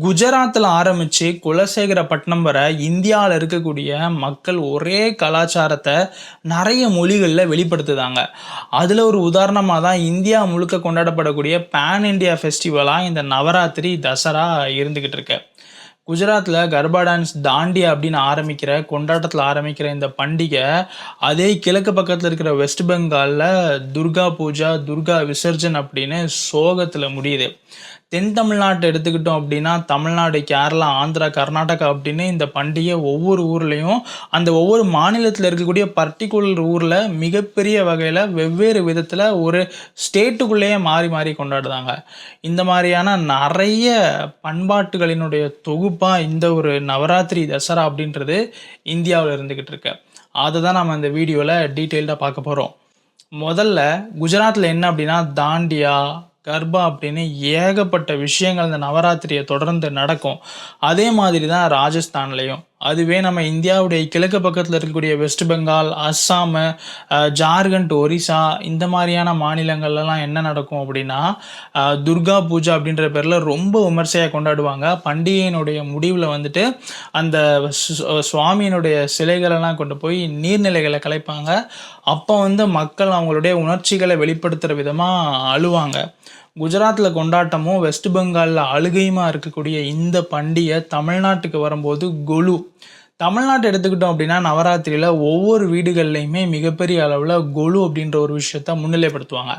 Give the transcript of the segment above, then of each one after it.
குஜராத்தில் ஆரம்பித்து குலசேகரப்பட்டினம் வரை இந்தியாவில் இருக்கக்கூடிய மக்கள் ஒரே கலாச்சாரத்தை நிறைய மொழிகளில் வெளிப்படுத்துதாங்க. அதில் ஒரு உதாரணமாக தான் இந்தியா முழுக்க கொண்டாடப்படக்கூடிய பேன் இண்டியா ஃபெஸ்டிவலாக இந்த நவராத்திரி தசரா இருந்துக்கிட்டு இருக்கு. குஜராத்தில் கர்பா டான்ஸ் தாண்டியா அப்படின்னு ஆரம்பிக்கிற கொண்டாட்டத்தில் ஆரம்பிக்கிற இந்த பண்டிகை அதே கிழக்கு பக்கத்தில் இருக்கிற வெஸ்ட் பெங்காலில் துர்கா பூஜா துர்கா விசர்ஜன் அப்படின்னு சோகத்தில் முடியுது. தென் தமிழ்நாட்டை எடுத்துக்கிட்டோம் அப்படின்னா தமிழ்நாடு கேரளா ஆந்திரா கர்நாடகா அப்படின்னு இந்த பண்டிகை ஒவ்வொரு ஊர்லேயும் அந்த ஒவ்வொரு மாநிலத்தில் இருக்கக்கூடிய பர்டிகுலர் ஊரில் மிகப்பெரிய வகையில் வெவ்வேறு விதத்தில் ஒரு ஸ்டேட்டுக்குள்ளேயே மாறி மாறி கொண்டாடுதாங்க இந்த மாதிரியான நிறைய பண்பாட்டுகளினுடைய தொகுப்பாக இந்த ஒரு நவராத்திரி தசரா அப்படின்றது இந்தியாவில் இருந்துக்கிட்டு இருக்கு. அதை தான் நம்ம இந்த வீடியோவில் டீட்டெயில்டாக பார்க்க போகிறோம் முதல்ல குஜராத்தில் என்ன அப்படின்னா தாண்டியா கர்பா அப்படின்னு ஏகப்பட்ட விஷயங்கள் இந்த நவராத்திரியை தொடர்ந்து நடக்கும். அதே மாதிரி தான் ராஜஸ்தான்லேயும். அதுவே நம்ம இந்தியாவுடைய கிழக்கு பக்கத்தில் இருக்கக்கூடிய வெஸ்ட் பெங்கால் அஸ்ஸாமு ஜார்க்கண்ட் ஒரிசா இந்த மாதிரியான மாநிலங்கள்லாம் என்ன நடக்கும் அப்படின்னா துர்கா பூஜா அப்படின்ற பேரில் ரொம்ப விமர்சையாக கொண்டாடுவாங்க. பண்டிகையினுடைய முடிவில் வந்துட்டு அந்த சுவாமியினுடைய சிலைகளெல்லாம் கொண்டு போய் நீர்நிலைகளை கலைப்பாங்க. அப்போ வந்து மக்கள் அவங்களுடைய உணர்ச்சிகளை வெளிப்படுத்துகிற விதமாக அழுவாங்க. குஜராத்தில் கொண்டாட்டமும் வெஸ்ட் பெங்காலில் அழுகையுமா இருக்கக்கூடிய இந்த பண்டிகை தமிழ்நாட்டுக்கு வரும்போது கொலு. தமிழ்நாட்டை எடுத்துக்கிட்டோம் அப்படின்னா நவராத்திரியில் ஒவ்வொரு வீடுகள்லையுமே மிகப்பெரிய அளவில் கொலு அப்படின்ற ஒரு விஷயத்த முன்னிலைப்படுத்துவாங்க.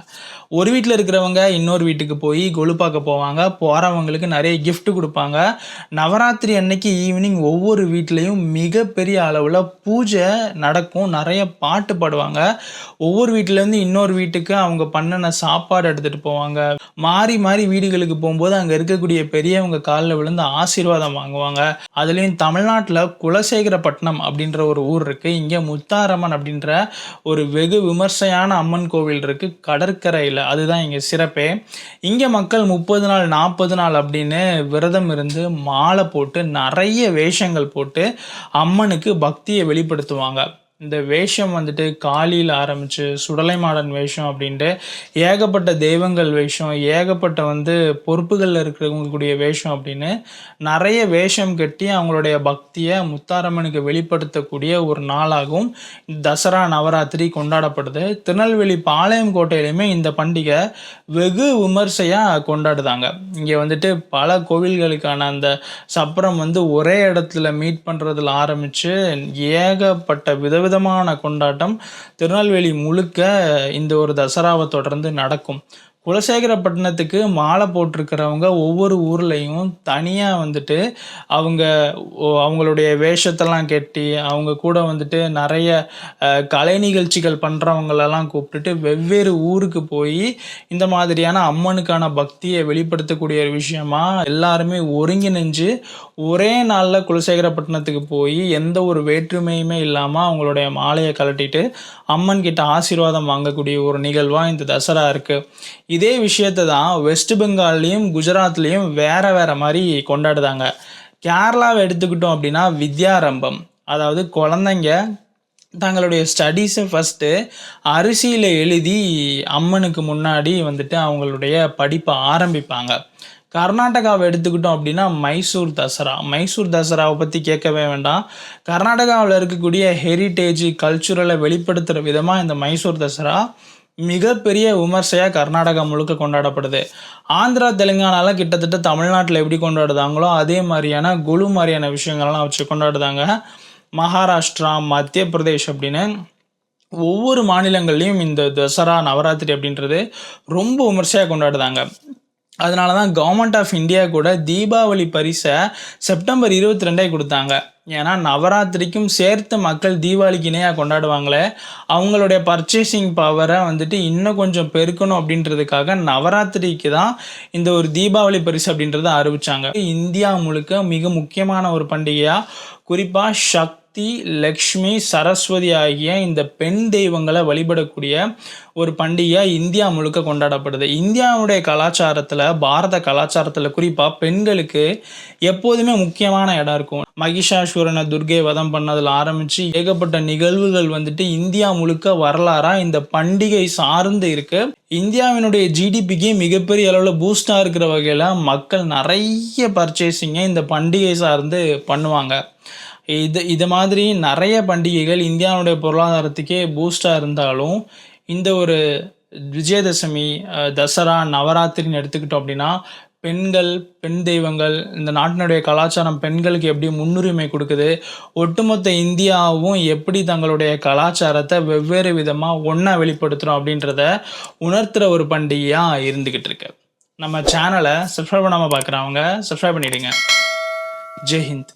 ஒரு வீட்டில் இருக்கிறவங்க இன்னொரு வீட்டுக்கு போய் கொலு பார்க்க போவாங்க. போகிறவங்களுக்கு நிறைய கிஃப்ட் கொடுப்பாங்க. நவராத்திரி அன்னைக்கு ஈவினிங் ஒவ்வொரு வீட்லேயும் மிகப்பெரிய அளவில் பூஜை நடக்கும். நிறைய பாட்டு பாடுவாங்க. ஒவ்வொரு வீட்டிலேருந்து இன்னொரு வீட்டுக்கு அவங்க பண்ணின சாப்பாடு எடுத்துகிட்டு போவாங்க. மாறி மாறி வீடுகளுக்கு போகும்போது அங்கே இருக்கக்கூடிய பெரியவங்க காலில் விழுந்து ஆசீர்வாதம் வாங்குவாங்க. அதுலேயும் தமிழ்நாட்டில் குலசேகரப்பட்டினம் அப்படின்ற ஒரு ஊர் இருக்குது இங்கே முத்தாரம்மன் அப்படின்ற ஒரு வெகு விமர்சையான அம்மன் கோவில் இருக்குது கடற்கரையில். அதுதான் இங்கே சிறப்பே. இங்கே மக்கள் முப்பது நாள் நாற்பது நாள் அப்படின்னு விரதம் இருந்து மாலை போட்டு நிறைய வேஷங்கள் போட்டு அம்மனுக்கு பக்தியை வெளிப்படுத்துவாங்க. இந்த வேஷம் வந்துட்டு காலியில் ஆரம்பித்து சுடலைமாடன் வேஷம் அப்படின்ட்டு ஏகப்பட்ட தெய்வங்கள் வேஷம் ஏகப்பட்ட வந்து பொறுப்புகளில் இருக்கிறவங்களுடைய வேஷம் அப்படின்னு நிறைய வேஷம் கட்டி அவங்களுடைய பக்தியை முத்தாரம்மனுக்கு வெளிப்படுத்தக்கூடிய ஒரு நாளாகவும் தசரா நவராத்திரி கொண்டாடப்படுது. திருநெல்வேலி பாளையம் கோட்டையிலையுமே இந்த பண்டிகை வெகு விமர்சையாக கொண்டாடுதாங்க. இங்கே வந்துட்டு பல கோவில்களுக்கான அந்த சப்பரம் வந்து ஒரே இடத்துல மீட் பண்ணுறதுல ஆரம்பித்து ஏகப்பட்ட விதவிதமான கொண்டாட்டம். திருநெல்வேலி முழுக்க இந்த ஒரு தசராவை தொடர்ந்து நடக்கும். குலசேகரப்பட்டினத்துக்கு மாலை போட்டிருக்கிறவங்க ஒவ்வொரு ஊர்லேயும் தனியாக வந்துட்டு அவங்க ஓ- அவங்களுடைய வேஷத்தெல்லாம் கட்டி அவங்க கூட வந்துட்டு நிறைய கலை நிகழ்ச்சிகள் பண்ணுறவங்களெல்லாம் கூப்பிட்டுட்டு வெவ்வேறு ஊருக்கு போய் இந்த மாதிரியான அம்மனுக்கான பக்தியை வெளிப்படுத்தக்கூடிய ஒரு விஷயமா எல்லாருமே ஒருங்கிணைஞ்சு ஒரே நாளில் குலசேகரப்பட்டினத்துக்கு போய் எந்த ஒரு வேற்றுமையுமே இல்லாமல் அவங்களுடைய மாலையை கலட்டிட்டு அம்மன் கிட்ட ஆசீர்வாதம் வாங்கக்கூடிய ஒரு நிகழ்வாக இந்த தசரா இருக்குது இதே விஷயத்தை தான் வெஸ்ட் பெங்கால்லையும் குஜராத்லேயும் வேற வேற மாதிரி கொண்டாடுதாங்க கேரளாவை எடுத்துக்கிட்டோம் அப்படின்னா வித்யாரம்பம். அதாவது குழந்தைங்க தங்களுடைய ஸ்டடீஸை ஃபஸ்ட்டு அரிசியில் எழுதி அம்மனுக்கு முன்னாடி வந்துட்டு அவங்களுடைய படிப்பை ஆரம்பிப்பாங்க. கர்நாடகாவை எடுத்துக்கிட்டோம் அப்படின்னா மைசூர் தசரா. மைசூர் தசராவை பற்றி கேட்கவே வேண்டாம். கர்நாடகாவில் இருக்கக்கூடிய ஹெரிட்டேஜ் கல்ச்சுரலை வெளிப்படுத்துகிற விதமாக இந்த மைசூர் தசரா மிகப்பெரிய விமர்சையாக கர்நாடகா முழுக்க கொண்டாடப்படுது. ஆந்திரா தெலுங்கானால கிட்டத்தட்ட தமிழ்நாட்டில் எப்படி கொண்டாடுதாங்களோ அதே மாதிரியான குழு மாதிரியான விஷயங்கள்லாம் வச்சு கொண்டாடுதாங்க மகாராஷ்டிரா மத்திய பிரதேஷ் அப்படின்னு ஒவ்வொரு மாநிலங்கள்லையும் இந்த தசரா நவராத்திரி அப்படின்றது ரொம்ப விமர்சையாக கொண்டாடுதாங்க அதனால தான் கவர்மெண்ட் ஆஃப் இந்தியா கூட தீபாவளி பரிசை செப்டம்பர் இருபத்தி ரெண்டே கொடுத்தாங்க. ஏன்னா நவராத்திரிக்கும் சேர்த்து மக்கள் தீபாவளிக்கு இணையாக கொண்டாடுவாங்களே அவங்களுடைய பர்ச்சேசிங் பவரை வந்துட்டு இன்னும் கொஞ்சம் பெருக்கணும் அப்படின்றதுக்காக நவராத்திரிக்கு தான் இந்த ஒரு தீபாவளி பரிசு அப்படின்றத அறிவிச்சாங்க. இந்தியா முழுக்க மிக முக்கியமான ஒரு பண்டிகையாக குறிப்பாக சக்தி சக்தி லக்ஷ்மி சரஸ்வதி ஆகிய இந்த பெண் தெய்வங்களை வழிபடக்கூடிய ஒரு பண்டிகை இந்தியா முழுக்க கொண்டாடப்படுது. இந்தியாவுடைய கலாச்சாரத்தில் பாரத கலாச்சாரத்தில் குறிப்பாக பெண்களுக்கு எப்போதுமே முக்கியமான இடம் இருக்கும். மகிஷாசுரனை துர்கை வதம் பண்ணதில் ஆரம்பித்து ஏகப்பட்ட நிகழ்வுகள் வந்துட்டு இந்தியா முழுக்க வரலாறாக இந்த பண்டிகை சார்ந்து இருக்குது இந்தியாவினுடைய ஜிடிபிக்கு மிகப்பெரிய அளவில் பூஸ்டாக இருக்கிற வகையில் மக்கள் நிறைய பர்ச்சேசிங்கை இந்த பண்டிகை சார்ந்து பண்ணுவாங்க. இது இது மாதிரி நிறைய பண்டிகைகள் இந்தியாவுடைய பொருளாதாரத்துக்கே பூஸ்டாக இருந்தாலும் இந்த ஒரு விஜயதசமி தசரா நவராத்திரின்னு எடுத்துக்கிட்டோம் அப்படின்னா பெண்கள் பெண் தெய்வங்கள் இந்த நாட்டினுடைய கலாச்சாரம் பெண்களுக்கு எப்படி முன்னுரிமை கொடுக்குது ஒட்டுமொத்த இந்தியாவும் எப்படி தங்களுடைய கலாச்சாரத்தை வெவ்வேறு விதமாக ஒன்றா வெளிப்படுத்துகிறோம் அப்படின்றத உணர்த்துகிற ஒரு பண்டிகையாக இருந்துக்கிட்டு இருக்கு. நம்ம சேனலை சப்ஸ்கிரைப் பண்ணாமல் பார்க்குறவங்க சப்ஸ்கிரைப் பண்ணிவிடுங்க ஜெய்ஹிந்த்